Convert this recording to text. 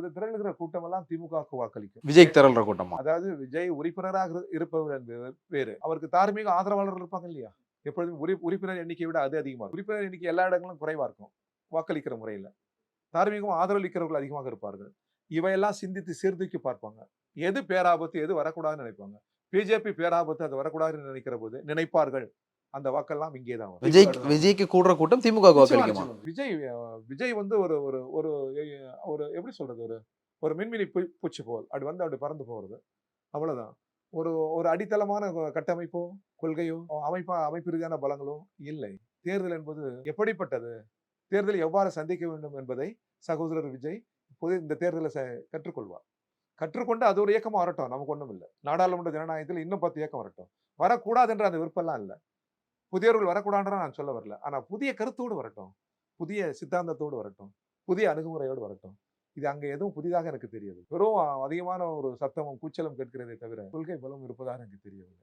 பொழுது திரளுகிற கூட்டம் எல்லாம் திமுகவுக்கு வாக்களிக்கும். விஜய் திரள்ற கூட்டமா? அதாவது விஜய் உறுப்பினராக இரு- இருப்பவர் என்பது வேறு. அவருக்கு தார்மீக ஆதரவாளர்கள் இருப்பாங்க இல்லையா? எப்பொழுதும் உறுப்- உறுப்பினர் எண்ணிக்கை விட அது அதிகமாக இருக்கும். உறுப்பினர் எண்ணிக்கை எல்லா இடங்களும் குறைவா இருக்கும் வாக்களிக்கிற முறையில். தார்மீகம் ஆதரவளிக்கிறவர்கள் அதிகமாக இருப்பார்கள். இவையெல்லாம் சிந்தித்து சீர்தூக்கி பார்ப்பாங்க. எது பேராபத்து எது வரக்கூடாதுன்னு நினைப்பாங்க. பிஜேபி பேராபத்து அது வரக்கூடாதுன்னு நினைக்கிற போது நினைப்பார்கள். அந்த வாக்கெல்லாம் இங்கே தான் வரும். விஜய் விஜய்க்கு கூடுற கூட்டம் திமுக வாக்களிக்குமா. விஜய் விஜய் வந்து ஒரு ஒரு ஒரு ஒரு எப்படி சொல்றது? ஒரு ஒரு மின்மினி பூச்சி போல். அப்படி வந்து அப்படி பறந்து போறது. அவ்வளவுதான். ஒரு ஒரு அடித்தளமான கட்டமைப்போ கொள்கையோ அமைப்பா அமைப்பு ரீதியான பலங்களோ இல்லை. தேர்தல் என்பது எப்படிப்பட்டது? தேர்தலை எவ்வாறு சந்திக்க வேண்டும் என்பதை சகோதரர் விஜய் இப்போது இந்த தேர்தலை ச- கற்றுக்கொள்வார். கற்றுக்கொண்டு அது ஒரு இயக்கமா வரட்டும். நமக்கு ஒண்ணும் இல்லை. நாடாளுமன்ற ஜனநாயகத்தில் இன்னும் பத்து இயக்கம் வரட்டும். வரக்கூடாதுன்ற அந்த விருப்பம்லாம் இல்லை. புதியவர்கள் வரக்கூடாதுன்ற நான் சொல்ல வரல. ஆனால் புதிய கருத்தோடு வரட்டும். புதிய சித்தாந்தத்தோடு வரட்டும். புதிய அணுகுமுறையோடு வரட்டும். இது அங்கே எதுவும் புதிதாக எனக்கு தெரியாது வெறும் அதிகமான ஒரு சத்தமும் கூச்சலும் கேட்கிறதே தவிர கொள்கை பலம் இருப்பதாக எனக்கு தெரியவில்லை.